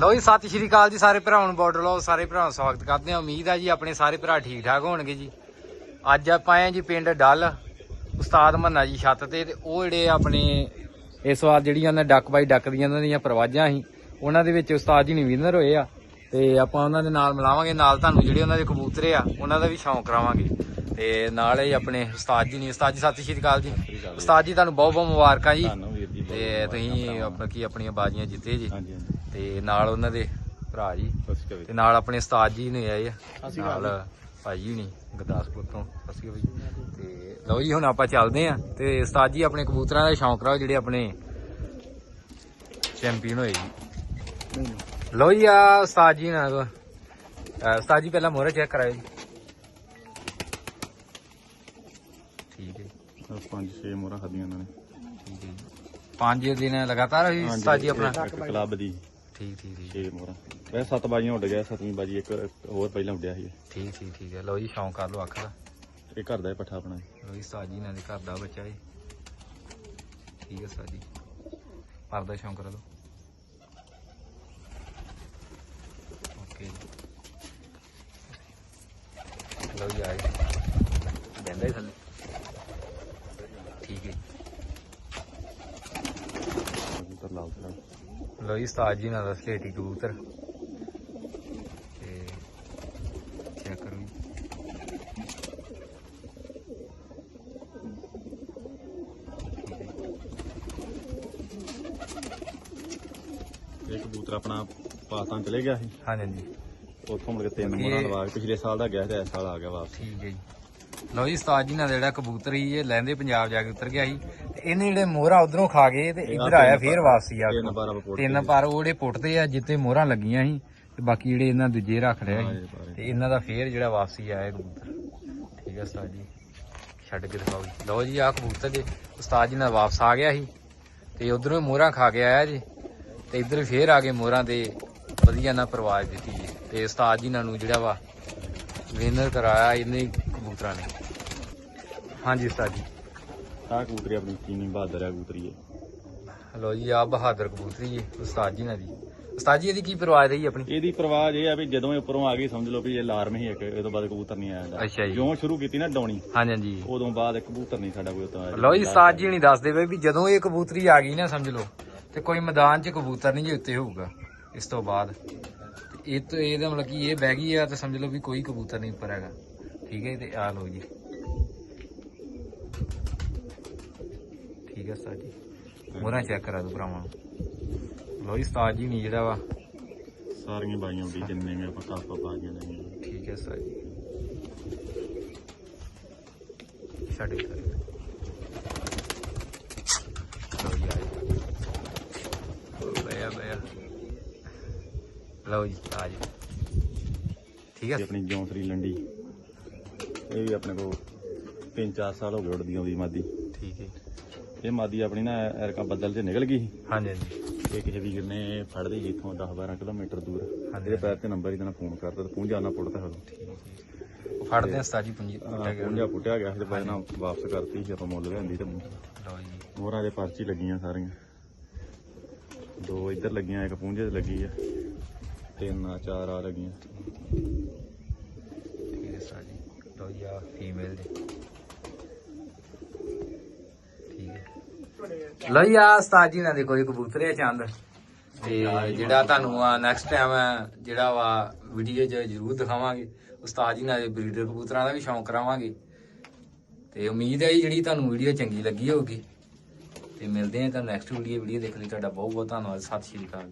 ਲੋ ਜੀ ਸਤਿ ਸ਼੍ਰੀ ਅਕਾਲ ਜੀ ਸਾਰੇ ਭਰਾਵਾਂ ਨੂੰ ਬਾਰਡਰ ਲੋ ਸਾਰੇ ਭਰਾਵਾਂ ਦਾ ਸਵਾਗਤ ਕਰਦੇ ਹਾਂ। ਉਮੀਦ ਹੈ ਜੀ ਆਪਣੇ ਸਾਰੇ ਭਰਾ ਠੀਕ ਠਾਕ ਹੋਣਗੇ ਜੀ। ਅੱਜ ਆਪਾਂ ਆਏ ਜੀ ਪਿੰਡ ਡੱਲ ਉਸਤਾਦ ਮੰਨਾ ਜੀ ਛੱਤ ਤੇ ਤੇ ਉਹ ਜਿਹੜੇ ਆਪਣੇ ਇਸ ਵਾਰ ਜਿਹੜੀਆਂ ਉਹਨਾਂ ਡੱਕ ਬਾਈ ਡੱਕ ਦੀਆਂ ਉਹਨਾਂ ਦੀਆਂ ਪ੍ਰਵਾਜਾਂ ਸੀ ਉਹਨਾਂ ਦੇ ਵਿੱਚ ਉਸਤਾਦ ਜੀ ਨੇ ਵਿਨਰ ਹੋਏ ਆ। ਤੇ ਆਪਾਂ ਉਹਨਾਂ ਦੇ ਨਾਲ ਮਿਲਾਵਾਂਗੇ ਨਾਲ ਤੁਹਾਨੂੰ ਜਿਹੜੇ ਉਹਨਾਂ ਦੇ ਕਬੂਤਰੇ ਆ ਉਹਨਾਂ ਦਾ ਵੀ ਸ਼ੌਂਕ ਕਰਾਵਾਂਗੇ। ਤੇ ਨਾਲ ਹੀ ਆਪਣੇ ਉਸਤਾਦ ਜੀ ਨੇ ਉਸਤਾਦ ਜੀ ਸਤਿ ਸ਼੍ਰੀ ਅਕਾਲ ਜੀ। ਉਸਤਾਦ ਜੀ ਤੁਹਾਨੂੰ ਬਹੁਤ ਬਹੁਤ ਮੁਬਾਰਕਾਂ ਜੀ। ਤੇ ਤੁਸੀਂ ਆਪਣਾ ਕੀ ਆਪਣੀਆਂ ਬਾਜ਼ੀਆਂ ਜਿੱਤੇ ਜੀ। ਤੇ ਨਾਲ ਉਹਨਾਂ ਦੇ ਭਰਾ ਜੀ। ਤੇ ਨਾਲ ਆਪਣੇ ਉਸਤਾਦ ਜੀ ਨੇ ਆਏ ਆ। ਨਾਲ ਭਾਈ ਹੁਣੀ ਗੁਰਦਾਸਪੁਰ ਤੋਂ। ਅਸੀਂ ਵੀ ਤੇ ਲਓ ਜੀ ਹੁਣ ਆਪਾਂ ਚੱਲਦੇ ਆ ਤੇ ਉਸਤਾਦ ਜੀ ਆਪਣੇ ਕਬੂਤਰਾਂ ਦਾ ਸ਼ੌਂਕ ਰਾਓ ਜਿਹੜੇ ਆਪਣੇ ਚੈਂਪੀਅਨ ਹੋਏ ਜੀ। ਲਓ ਜੀ ਆ ਉਸਤਾਦ ਜੀ ਨਾਲ। ਉਸਤਾਦ ਜੀ ਪਹਿਲਾਂ ਮੋਹਰੇ ਚੈੱਕ ਕਰਾਇਓ ਜੀ। ਠੀਕ ਹੈ ਪੰਜ ਛੇ ਮੋਹਰਾਂ ਖਾਦੀਆਂ ਉਹਨਾਂ ਨੇ। ਠੀਕ ਹੈ ਜੀ। ਪੰਜ ਦਿਨ ਲਗਾਤਾਰ ਉਸਤਾਦ ਜੀ ਆਪਣਾ। ਕਲੱਬ ਦੀ। ਠੀਕ ਠੀਕ ਠੀਕ ਛੇ ਮੋਹਰਾਂ। ਵੈਸੇ ਸੱਤ ਬਾਜੀਆਂ ਉੱਡ ਗਿਆ ਸੱਤਵੀਂ ਬਾਜੀ ਇੱਕ ਹੋਰ ਪਹਿਲਾਂ ਉੱਡਿਆ ਸੀ। ਠੀਕ ਠੀਕ ਠੀਕ ਹੈ। ਲਓ ਜੀ ਸ਼ੌਂਕ ਕਰ ਲਓ ਅੱਖ ਦਾ। ਇਹ ਘਰ ਦਾ ਹੀ ਪੱਠਾ ਆਪਣਾ। ਰੋਹਿਤ ਸਾਜੀ ਇਹਨਾਂ ਦੇ ਘਰ ਦਾ ਬੱਚਾ ਏ ਠੀਕ ਹੈ ਸਾਜੀ। ਪਰਦਾ ਸ਼ੌਂਕ ਕਰ ਲਓ ਓਕੇ ਲਓ ਜੀ ਆਏ। ਬੰਦਾ ਹੀ ਥੱਲੇ। ਠੀਕ ਹੈ ਕਬੂਤਰ ਲਾਲ ਕਰਾ ਲਓ ਜੀ ਉਸਤਾਦ ਜੀ ਨਾਲ ਦਾ ਸਲੇਟੀ ਕਬੂਤਰ। ਤੇ ਚੈੱਕ ਕਰੋ? ਇਹ ਕਬੂਤਰ ਆਪਣਾ ਪਾਕਿਸਤਾਨ ਚਲੇ ਗਿਆ ਸੀ। ਹਾਂਜੀ। ਹਾਂਜੀ ਉੱਥੋਂ ਮੁੜ ਕੇ ਤਿੰਨ ਇਹ- ਲਵਾ ਕੇ ਪਿਛਲੇ ਸਾਲ ਦਾ ਗਿਆ ਤੇ ਇਸ ਸਾਲ ਆ ਗਿਆ ਵਾਪਸ। ਠੀਕ ਹੈ ਜੀ। ਲਓ ਜੀ ਉਸਤਾਦ ਜੀ ਨਾਲ ਜਿਹੜਾ ਕਬੂਤਰ ਸੀ ਇਹ ਲੈਂਦੇ ਪੰਜਾਬ ਜਾ ਕੇ ਉਤਰ ਗਿਆ ਸੀ। ਤੇ ਇਹਨੇ ਜਿਹੜੇ ਮੋਹਰਾ ਉਧਰੋਂ ਖਾ ਗਏ ਤੇ ਇੱਧਰ ਆਇਆ ਫੇਰ ਵਾਪਸੀ ਆ ਤਿੰਨ ਪਰ ਉਹ ਜਿਹੜੇ ਪੁੱਟਦੇ ਆ ਜਿੱਤੇ ਮੋਹਰਾਂ ਲੱਗੀਆਂ ਸੀ ਤੇ ਬਾਕੀ ਜਿਹੜੇ ਇਹਨਾਂ ਦੂਜੇ ਰੱਖ ਲਿਆ ਸੀ। ਤੇ ਇਹਨਾਂ ਦਾ ਫੇਰ ਜਿਹੜਾ ਵਾਪਸੀ ਆਇਆ ਕਬੂਤਰ। ਠੀਕ ਹੈ ਉਸਤਾਦ ਜੀ ਛੱਡ ਕੇ ਦਿਖਾਓ ਜੀ। ਲਓ ਜੀ ਆ ਕਬੂਤਰ ਜੀ ਉਸਤਾਦ ਜੀ ਨਾਲ ਵਾਪਸ ਆ ਗਿਆ ਸੀ ਤੇ ਉਧਰੋਂ ਮੋਹਰਾਂ ਖਾ ਕੇ ਆਇਆ ਜੀ। ਤੇ ਇੱਧਰ ਫੇਰ ਆ ਗਏ ਮੋਹਰਾਂ ਤੇ ਵਧੀਆ ਨਾ ਪ੍ਰਵਾਜ ਦਿੱਤੀ ਜੀ। ਤੇ ਉਸਤਾਦ ਜੀ ਨਾਲ ਨੂੰ ਜਿਹੜਾ ਵਾ ਵਿਨਰ ਕਰਾਇਆ ਇਹਨੇ ਕਬੂਤਰਾਂ ਨੇ। ਹਾਂਜੀ ਉਸਤਾਦ ਜੀ। ਆਹ ਕਬੂਤਰੀ ਆਪਣੀ ਚੀਨੀ ਬਹਾਦਰ ਆ ਕਬੂਤਰੀ ਹੈ ਹਲੋ ਜੀ ਆ ਬਹਾਦਰ ਕਬੂਤਰੀ ਜੀ ਉਸਤਾਦ ਜੀ ਨਾਲ ਦੀ। ਉਸਤਾਦ ਜੀ ਇਹਦੀ ਕੀ ਪਰਵਾਜ ਰਹੀ ਆਪਣੀ? ਇਹਦੀ ਪ੍ਰਵਾਜ ਇਹ ਆ ਵੀ ਜਦੋਂ ਇਹ ਉੱਪਰੋਂ ਆ ਗਈ ਸਮਝ ਲਓ ਵੀ ਇਹ ਅਲਾਰਮ ਹੀ ਇੱਕ ਇਹ ਤੋਂ ਬਾਅਦ ਕਬੂਤਰ ਨਹੀਂ ਆਇਆ ਅੱਛਾ ਜੀ। ਜਿਉਂ ਸ਼ੁਰੂ ਕੀਤੀ ਨਾ ਡਾਉਣੀ ਹਾਂਜੀ ਹਾਂਜੀ। ਉਦੋਂ ਬਾਅਦ ਇੱਕ ਕਬੂਤਰ ਨਹੀਂ ਸਾਡਾ ਕੋਈ ਉਤਾਂ ਲਓ ਜੀ ਉਸਤਾਦ ਜੀ ਨਹੀਂ ਦੱਸਦੇ ਪਏ ਵੀ ਜਦੋਂ ਇਹ ਕਬੂਤਰੀ ਆ ਗਈ ਨਾ ਸਮਝ ਲਓ ਤੇ ਕੋਈ ਮੈਦਾਨ 'ਚ ਕਬੂਤਰ ਨਹੀਂ ਜੀ ਉੱਤੇ ਹੋਊਗਾ ਇਸ ਤੋਂ ਬਾਅਦ। ਤੇ ਇਹ ਤੋਂ ਇਹਦਾ ਮਤਲਬ ਕਿ ਇਹ ਬਹਿ ਗਈ ਆ ਤਾਂ ਸਮਝ ਲਓ ਵੀ ਕੋਈ ਕਬੂਤਰ ਨਹੀਂ ਉੱਪਰ ਹੈਗਾ। ਠੀਕ ਹੈ ਤੇ ਆ ਲਓ ਜੀ। ਠੀਕ ਹੈ ਉਸਤਾਦ ਜੀ। ਮੋਹਰਾਂ ਚੈੱਕ ਕਰਾ ਦਿਓ ਭਰਾਵਾਂ ਨੂੰ। ਲਓ ਜੀ ਉਸਤਾਦ ਜੀ ਨਹੀਂ ਜਿਹੜਾ ਵਾ। ਸਾਰੀਆਂ ਬਾਈਆਂ ਉੱਡੀ ਜਿੰਨੇ ਵੀ ਆਪਾਂ ਕਾਪਾ ਬਾਜੀਆਂ ਨੇ ਠੀਕ ਹੈ ਸਰ ਜੀ। ਸਾਡੇ ਘਰ। ਲਓ ਜੀ ਆ ਜੀ। ਠੀਕ ਹੈ। ਆਪਣੀ ਜੌਂਸਰੀ ਲੰਡੀ। ਇਹ ਵੀ ਆਪਣੇ ਕੋਲ 3-4 ਸਾਲ ਹੋ ਗਏ ਉੜਦੀ ਆਉਂਦੀ ਮਾਦੀ। ਠੀਕ ਹੈ। ਇਹ ਮਾਦੀ ਆਪਣੀ ਨਾ ਐਰਕਾ ਬੱਦਲ 'ਚ ਨਿਕਲ ਗਈ ਸੀ। ਹਾਂਜੀ ਹਾਂਜੀ। ਇਹ ਕਿਸੇ ਵੀਰ ਨੇ ਫੜ ਲਈ ਜਿੱਥੋਂ 10-12 ਕਿਲੋਮੀਟਰ ਦੂਰ। ਹਾਂਜੀ। ਪੈਰ ਤੇ ਨੰਬਰ ਇਹਦਾ ਫੋਨ ਕਰਦਾ ਤੇ ਪੂੰਝਾ ਨਾ ਪੁੱਟਦਾ ਹਲੋ ਫੜਦੇ ਆ ਸਤਾਜੀ ਪੰਜੀ ਪੁੱਟਿਆ ਗਿਆ। ਸੀ ਤੇ ਬਾਅਦ ਨਾਲ ਵਾਪਸ ਕਰਤੀ ਆਪਾਂ ਮੁੱਲ ਲਿਆਂਦੀ ਤੇ ਲਓ ਜੀ। ਮੋਹਰਾਂ ਦੇ ਪਰਚੀ ਲੱਗੀਆਂ ਸਾਰੀਆਂ। ਦੋ ਇੱਧਰ ਲੱਗੀਆਂ ਇੱਕ ਪੂੰਝੇ ਤੇ ਲੱਗੀ ਆ। ਤਿੰਨ ਆ ਚਾਰ ਆ ਲੱਗੀਆਂ ਠੀਕ ਹੈ ਸਰ ਜੀ ਲਓ ਜੀ ਆ ਫੀਮੇਲ ਜੀ ਠੀਕ ਹੈ। ਲਓ ਜੀ ਆ ਉਸਤਾਦ ਜੀ ਨਾਲ ਦੇ ਕੋਈ ਕਬੂਤਰ ਹੈ ਚੰਦ। ਤੇ ਜਿਹੜਾ ਤੁਹਾਨੂੰ ਆ ਨੈਕਸਟ ਟਾਈਮ ਜਿਹੜਾ ਵਾ ਵੀਡੀਓ 'ਚ ਜ਼ਰੂਰ ਦਿਖਾਵਾਂਗੇ। ਉਸਤਾਦ ਜੀ ਨਾਲ ਬਰੀਡਰ ਕਬੂਤਰਾਂ ਦਾ ਵੀ ਸ਼ੌਂਕ ਕਰਾਵਾਂਗੇ। ਤੇ ਉਮੀਦ ਹੈ ਜਿਹੜੀ ਤੁਹਾਨੂੰ ਵੀਡੀਓ ਚੰਗੀ ਲੱਗੀ ਹੋਊਗੀ। ਤੇ ਮਿਲਦੇ ਹਾਂ ਤੁਹਾਨੂੰ ਨੈਕਸਟ ਵੀਡੀਓ ਵੀਡੀਓ ਦੇਖਣ ਲਈ। ਤੁਹਾਡਾ ਬਹੁਤ ਬਹੁਤ ਧੰਨਵਾਦ। ਸਤਿ ਸ਼੍ਰੀ ਅਕਾਲ।